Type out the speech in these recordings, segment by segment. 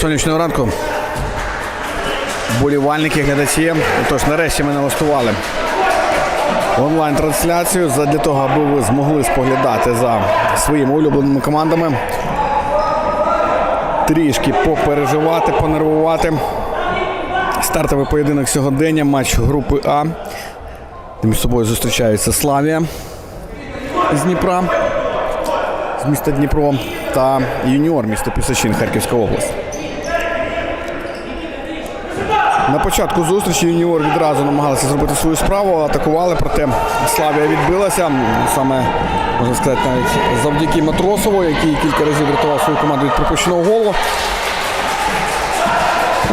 Сонячного ранку. Болівальники, глядачі. Тож нарешті ми налаштували онлайн-трансляцію для того, аби ви змогли споглядати за своїми улюбленими командами. Трішки попереживати, понервувати. Стартовий поєдинок сьогодення, матч групи А. Між собою зустрічаються Славія з Дніпра, з міста Дніпро та юніор місто Пісачин, Харківська область. На початку зустрічі юніор відразу намагалися зробити свою справу, атакували, проте Славія відбилася. Саме, можна сказати, навіть завдяки Матросову, який кілька разів врятував свою команду від пропущеного голу.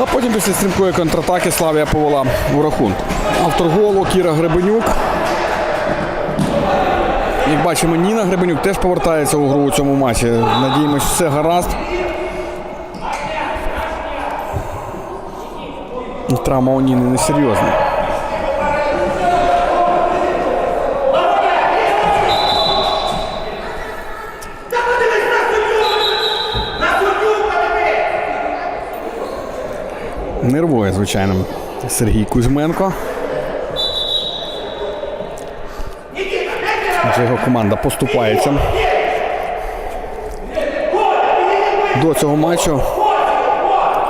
А потім після стрімкої контратаки Славія повела у рахунку. Автор голу Кіра Гребенюк. Як бачимо, Ніна Гребенюк теж повертається у гру у цьому матчі. Надіємось, все гаразд. Травма у Ніни несерйозна. Нервує, звичайно, Сергій Кузьменко. Адже його команда поступається. До цього матчу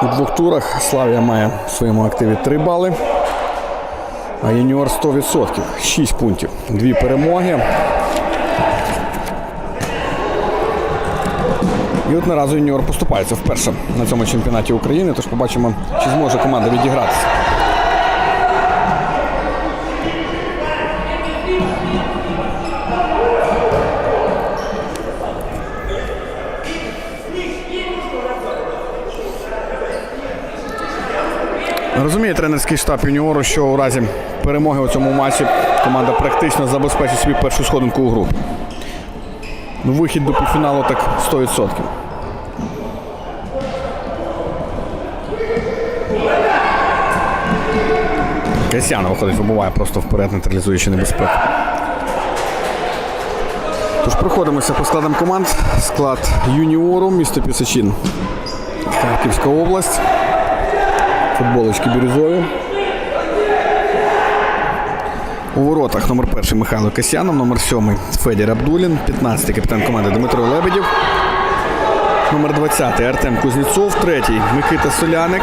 у двох турах Славія має в своєму активі 3 бали. А юніор 100%. 6 пунктів. Дві перемоги. І от наразі юніор поступається вперше на цьому чемпіонаті України. Тож побачимо, чи зможе команда відігратися. Розуміє тренерський штаб юніору, що у разі перемоги у цьому матчі команда практично забезпечить собі першу сходинку у групі. Вихід до півфіналу так 100%. Касьяна виходить, вибуває просто вперед, нейтралізуючи небезпеку. Тож проходимося по складам команд. Склад юніору, місто Пісачин, Харківська область. Футболочки бірюзові. У воротах номер перший Михайло Касьянов, номер сьомий Федір Абдулін, 15-й капітан команди Дмитро Лебедєв, номер 20 Артем Кузнєцов, третій Микита Соляник,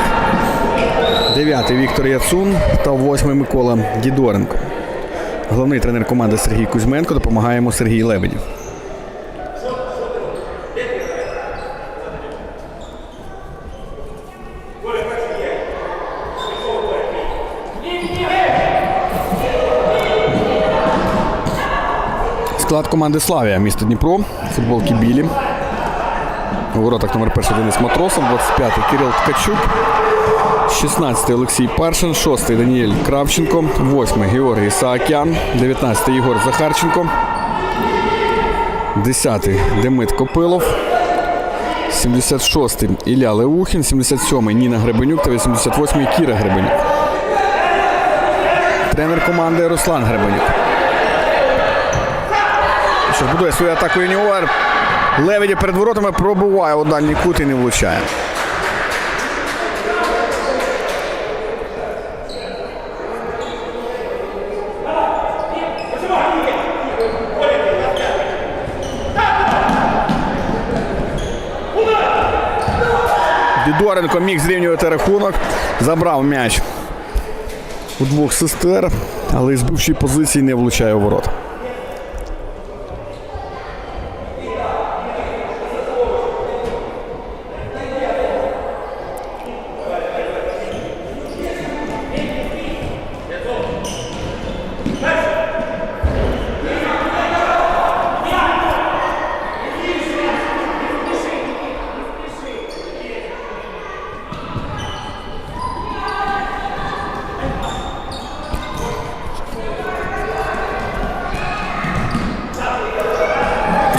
дев'ятий Віктор Яцун та восьмий Микола Дідоренко. Головний тренер команди Сергій Кузьменко допомагає йому Сергій Лебедєв. Склад команди Славія, місто Дніпро, футболки білі. У воротах номер 1 Денис Матросов, 25-й Кирил Ткачук, 16-й Олексій Паршин, 6-й Даніель Кравченко, 8-й Георгій Саакян, 19-й Ігор Захарченко, 10-й Демид Копилов, 76-й Ілля Леухін, 77-й Ніна Гребенюк та 88-й Кіра Гребенюк. Тренер команди Руслан Гребенюк. Що будує свою атаку юніор. Леведі перед воротами пробуває у дальній кут і не влучає. Дідоренко міг зрівнювати рахунок. Забрав м'яч у двох сестер, але із бившої позиції не влучає у ворота.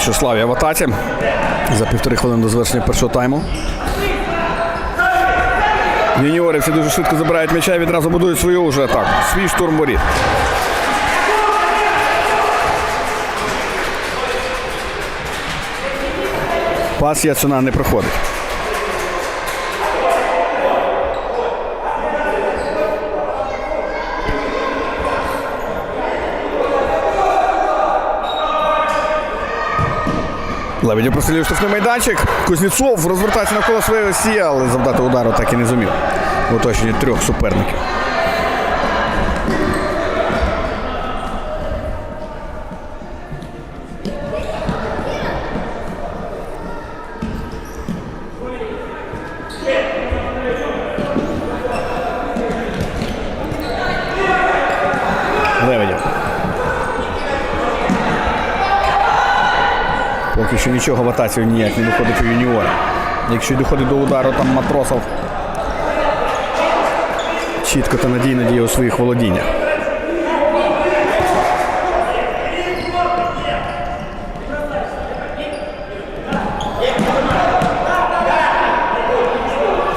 Що Славія в атаці. За півтори хвилини до завершення першого тайму. Юніори всі дуже швидко забирають м'яча і відразу будують свою вже атаку. Свій штурм воріт. Пас Яцюна не проходить. Лебедів прострілює штрафний майданчик. Кузнєцов розвертається навколо своєї осі, але завдати удару так і не зумів. В оточенні трьох суперників. Лебедів. Поки атаці ніяк не виходить у юніора. Якщо доходить до удару, там матросов чітко та надійно діє у своїх володіннях.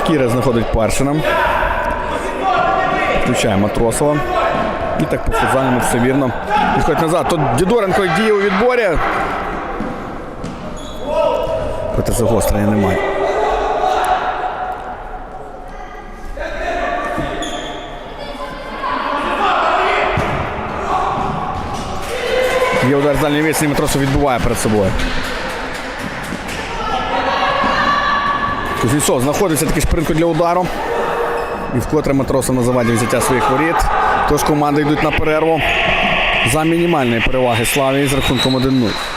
Кіра знаходить Паршина. Включає Матросова. І так по футзальному все вірно. Відходить назад. Тут Дідоренко діє у відборі. Загострення немає. Є удар з дальньої відстані, Матросов відбуває перед собою. Кузнєцов знаходиться таки шпринтку для удару. І вкотре Матросов на заваді взяття своїх воріт. Тож команди йдуть на перерву за мінімальної переваги Славії з рахунком 1-0.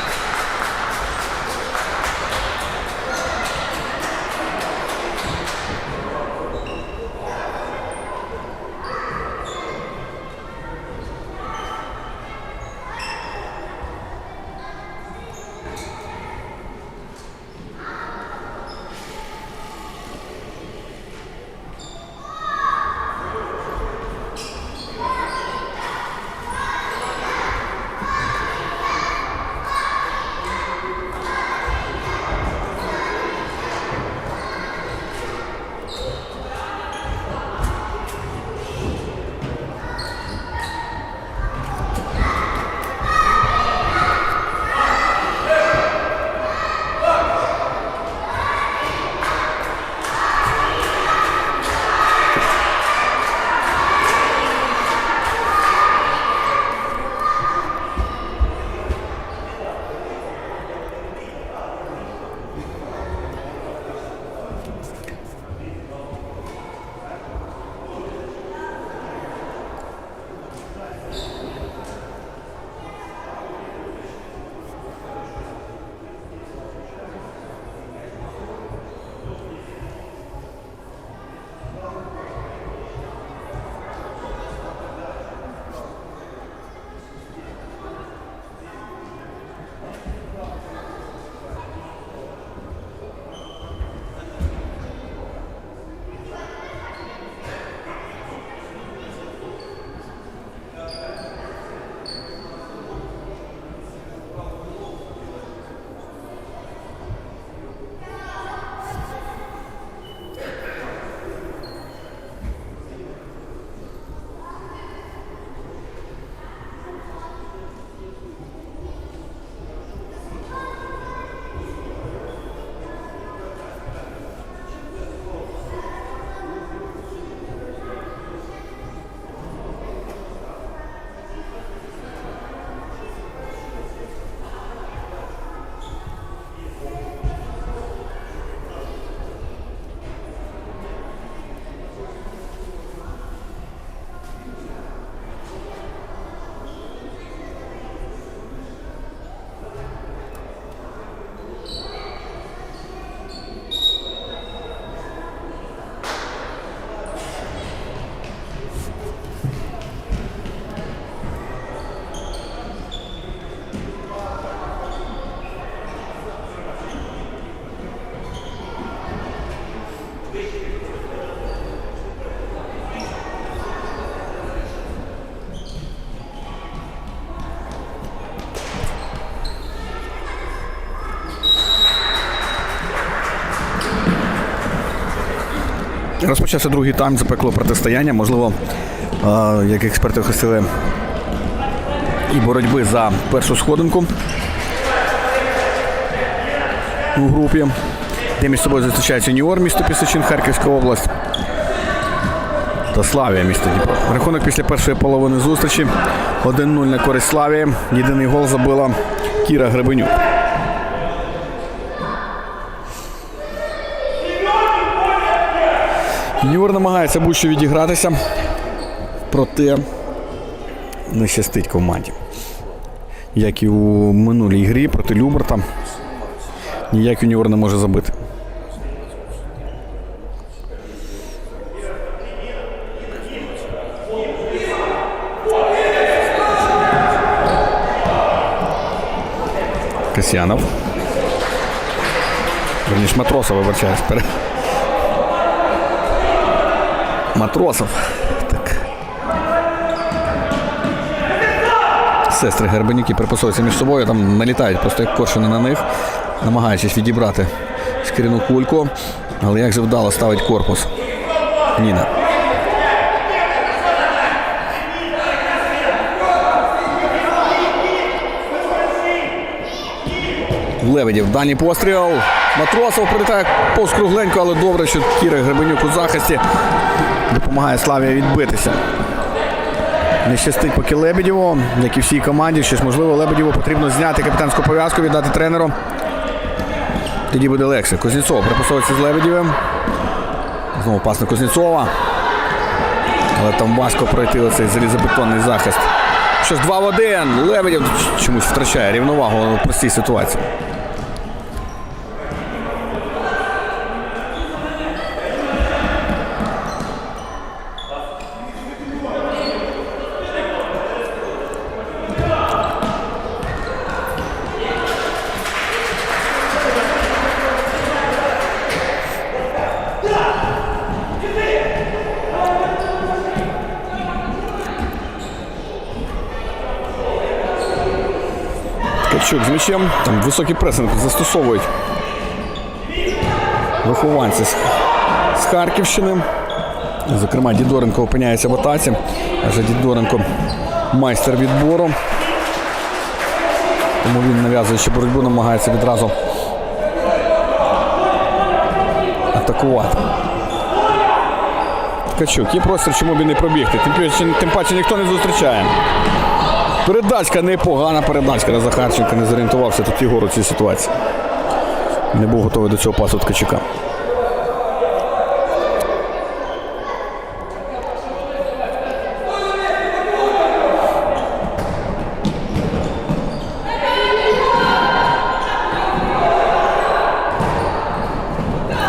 Розпочався другий тайм, запекло протистояння. Можливо, як експерти охрестили, і боротьби за першу сходинку у групі, де між собою зустрічається уніор місто Пісочин, Харківська область. Та Славія місто Дніпро. Рахунок після першої половини зустрічі. 1-0 на користь Славії. Єдиний гол забила Кіра Гребенюк. Юр намагається будь-що відігратися, проте не щастить команді. Як і у минулій грі проти Люберта, ніяк юніор не може забити. Касьянов. Верніше Матросов, вибачаюсь. Матросов. Так. Сестри Гербанюки припасуються між собою, там налітають просто як коршуни на них, намагаючись відібрати шкіряну кульку. Але як же вдало ставить корпус. Ніна. Лебедів. Дальній постріл. Матросов прилітає повскругленько, але добре, що Кіра Гребенюк у захисті допомагає Славія відбитися. Не щастить поки Лебедєву, як і всій команді. Щось можливо, Лебедєву потрібно зняти капітанську пов'язку, віддати тренеру. Тоді буде легше. Кузнєцов припасовується з Лебедєвим. Знову пас на Кузнєцова. Але там важко пройти оцей залізобетонний захист. Щось 2 в 1. Лебедєв чомусь втрачає рівновагу у простій ситуації. М'ячем. Там високий пресинг застосовують вихованці з, Харківщини. Зокрема, Дідоренко опиняється в атаці. Адже Дідоренко майстер відбору. Тому він нав'язуючи боротьбу, намагається відразу атакувати. Ткачук, є простір, чому б не пробігти. Тим паче ніхто не зустрічає. Передачка непогана передачка на Захарченка не зорієнтувався тут Єгор у цій ситуації. Не був готовий до цього пасу Ткачука.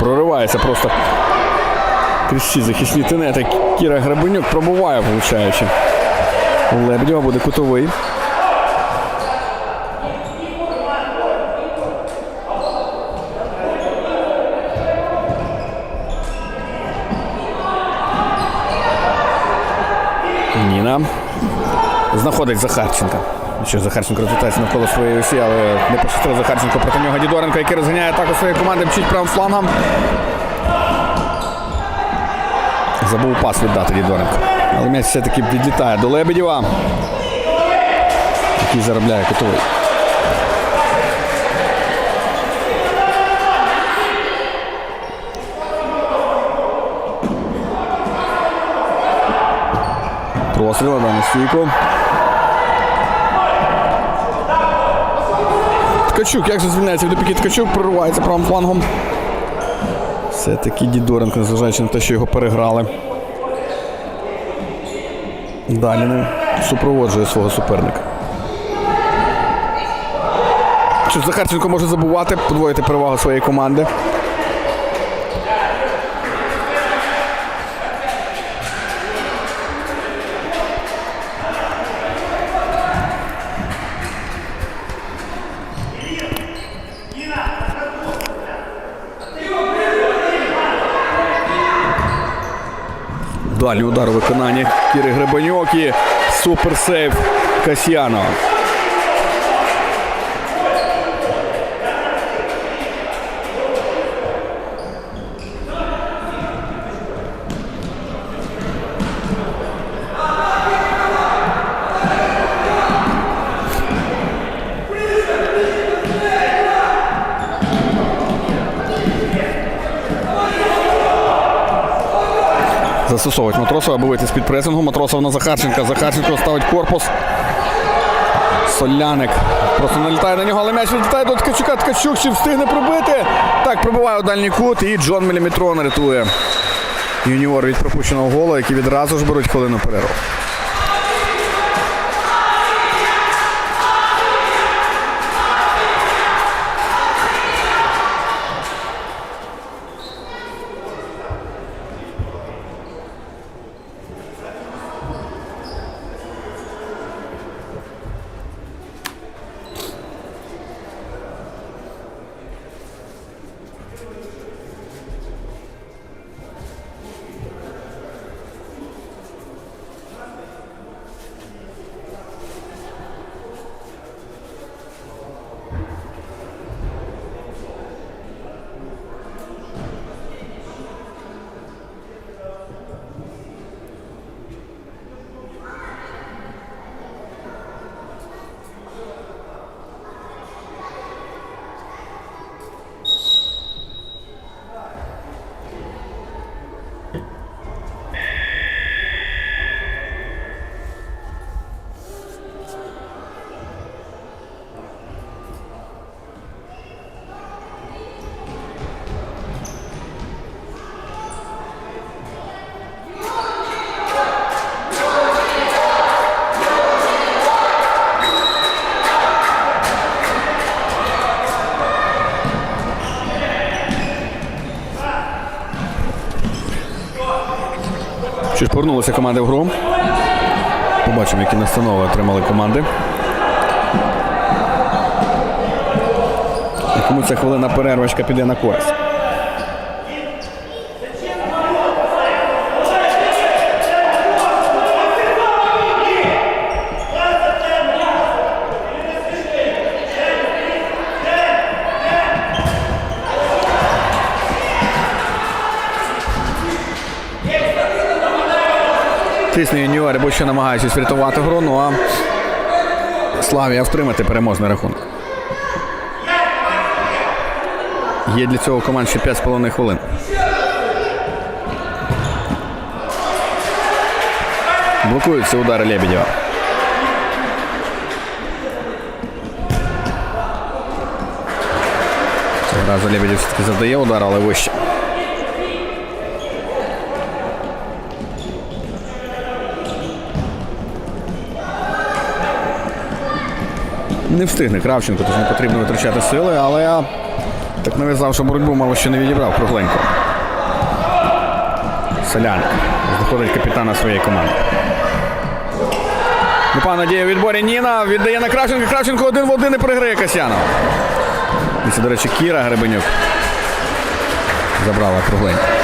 Проривається просто крізь ці захисні тенети. Кіра Грабенюк пробуває, влучаючи. Лебедєва буде кутовий. Ніна. Знаходить Захарченка. Що Захарченко розвертається навколо своєї осі, але не пощастило Захарченко проти нього Дідоренко, який розганяє атаку своєї команди, мчить правим флангом. Забув пас віддати Дідоренко. Але м'яч все-таки відлітає до Лебедєва, який заробляє кутовий. Простріл на стійку. Ткачук, як же від опіки Ткачук, проривається правим флангом. Все-таки Дідоренко, незважаючи на те, що його переграли. Далі не супроводжує свого суперника. Захарченко може забувати, подвоїти перевагу своєї команди. Дальній удар у виконанні Кіри Гребаньок і суперсейв Касьянова. Застосовують Матросова, аби вийти з-під пресингу. Матросов на Захарченка. Захарченко ставить корпус. Соляник просто налітає на нього, але м'яч відлітає до Ткачука. Ткачук чи встигне пробити. Так, пробиває у дальній кут і Джон Міліметрон рятує юніор від пропущеного голу, який відразу ж беруть хвилину перерву. Що ж, повернулися команди в гру. Побачимо, які настанови отримали команди. Кому ця хвилина перервочка піде на користь. Тисне юніори, бо ще намагаючись врятувати гру, ну а Славія втримати переможний рахунок. Є для цього команд ще 5,5 хвилин. Блокуються удари Лебедєва. Разу Лебедєв все-таки завдає удар, але вище. Не встигне Кравченко, тож не потрібно витрачати сили, але я так нав'язав, що боротьбу мало ще не відібрав кругленько. Соляник. Знаходить капітана своєї команди. Непогана діє в відборі Ніна. Віддає на Кравченка. Кравченко один в один і переграє Касьянов. І це, до речі, Кіра Гребенюк. Забрала кругленько.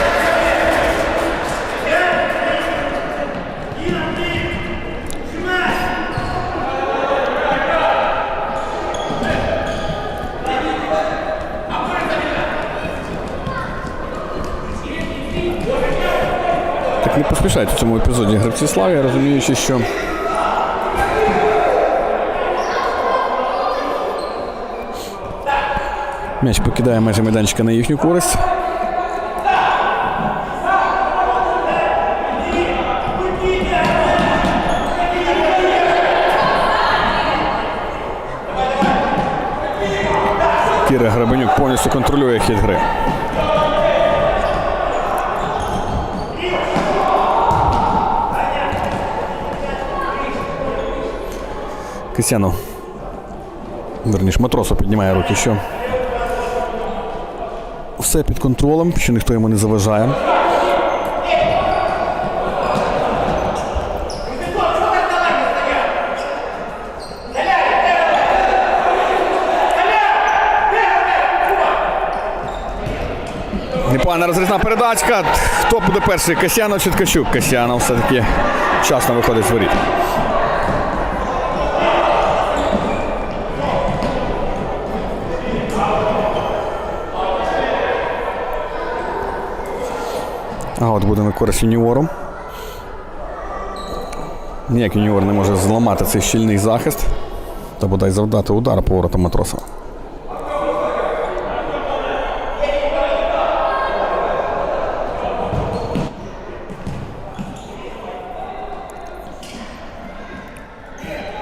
Не поспішають у цьому епізоді гравці Слави, розуміючи, що. М'яч покидає межі майданчика на їхню користь. Кіра Грабенюк повністю контролює хід гри. Кисянов. Верніш, матросу піднімає руки, що все під контролем, що ніхто йому не заважає. Непогана розрізна передачка. Хто буде перший? Касянов чи Ткачук? Касянов все-таки вчасно виходить з воріт. А от буде на користь юніору. Ніяк юніор не може зламати цей щільний захист та бодай завдати удар по воротам матроса.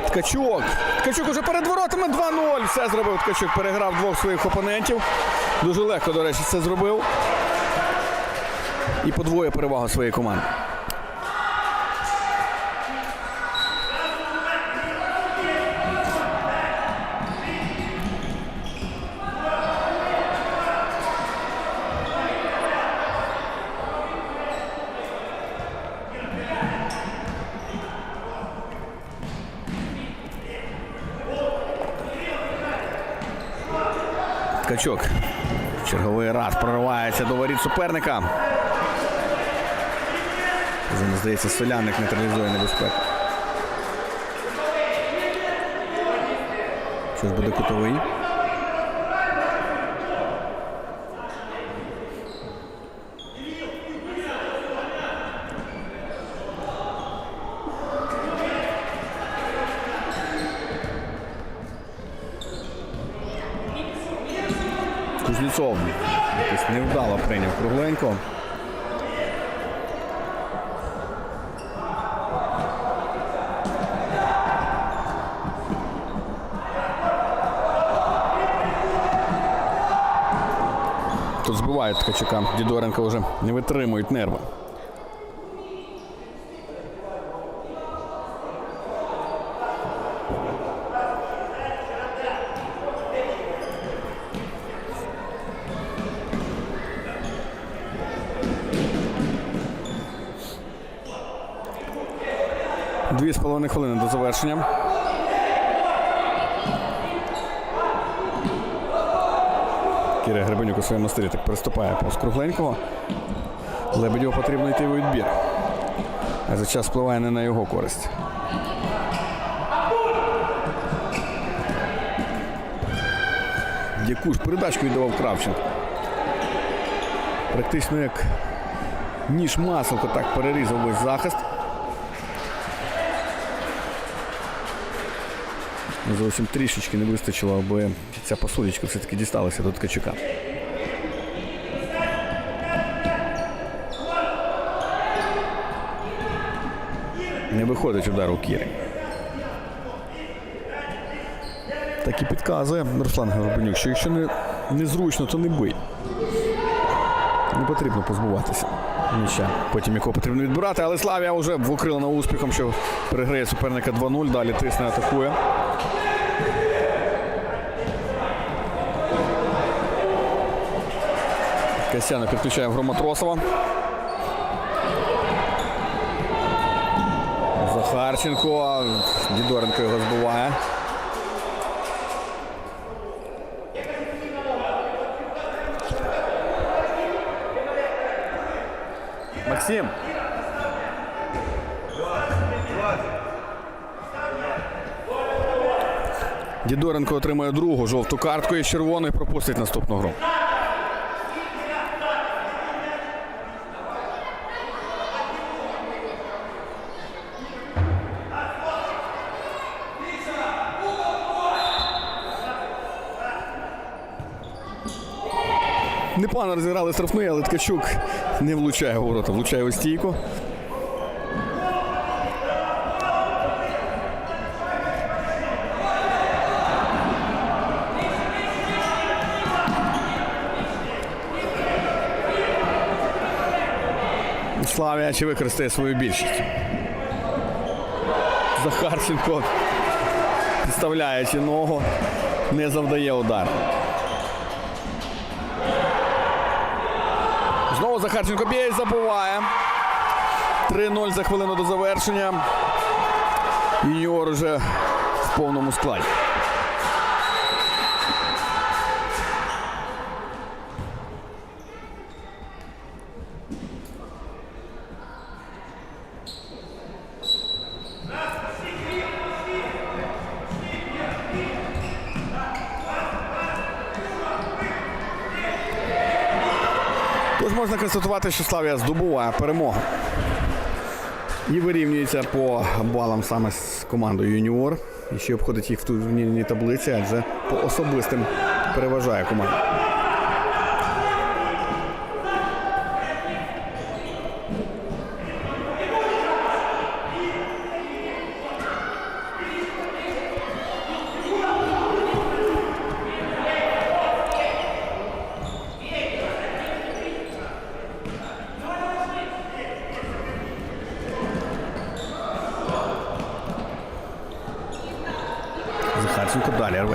Ткачук. Ткачук уже перед воротами 2-0. Все зробив Ткачук. Переграв двох своїх опонентів. Дуже легко, до речі, це зробив. І подвоє перевагу своєї команди. Ткачок. Черговий раз проривається до воріт суперника. Здається, соляник нейтралізує небезпеку. Ж буде кутовий? Кузнєцов невдало прийняв кругленько. Тут Ткачука. Дідоренко вже не витримують нерви. Дві з половиною хвилини до завершення. Кіря Гребенюк у своєму стилі так переступає повз кругленького. Лебедєву потрібно йти у відбір. А за час впливає не на його користь. Яку ж передачку віддавав Кравченко. Практично як ніж маселко так перерізав весь захист. Зовсім трішечки не вистачило, аби ця посудочка все-таки дісталася до Ткачука. Не виходить удар у Кірі. Так і підказує Руслан Горбанюк, що якщо не, незручно, то не бий. Не потрібно позбуватися. Ніча. Потім якого потрібно відбирати, але Славія вже викрилена успіхом, що переграє суперника 2-0, далі тисне атакує. Касьяна підключає Громотросова. Захарченко. Дідоренко його збиває. Максим. Дідоренко отримує другу жовту картку і червону пропустить наступну гру. Непогано розіграли штрафний, але Ткачук не влучає ворота, влучає у стійку. Славія чи використає свою більшість. Захарченко, підставляючи ногу, не завдає удар. Знову Захарченко б'є і забуває. 3-0 за хвилину до завершення. Юніор уже в повному складі. Тож можна констатувати, що Славія здобуває перемогу. І вирівнюється по балам саме з командою юніор. І ще обходить їх в турнірній таблиці, адже по особистим переважає команда.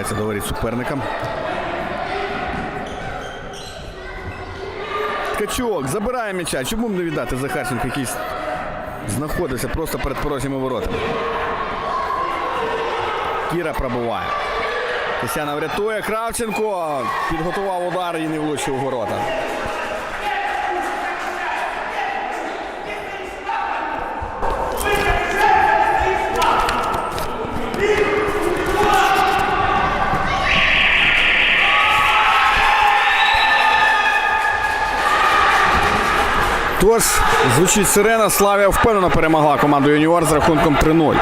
Далі говорить воріт суперника. Забирає м'яча. Чому б не віддати Захарченко, який знаходиться просто перед порожніми воротами? Кіра пробуває. Тесяна врятує. Кравченко підготував удар і не влучив у ворота. Тож, звучить сирена. Славія впевнено перемогла команду юніор з рахунком 3-0.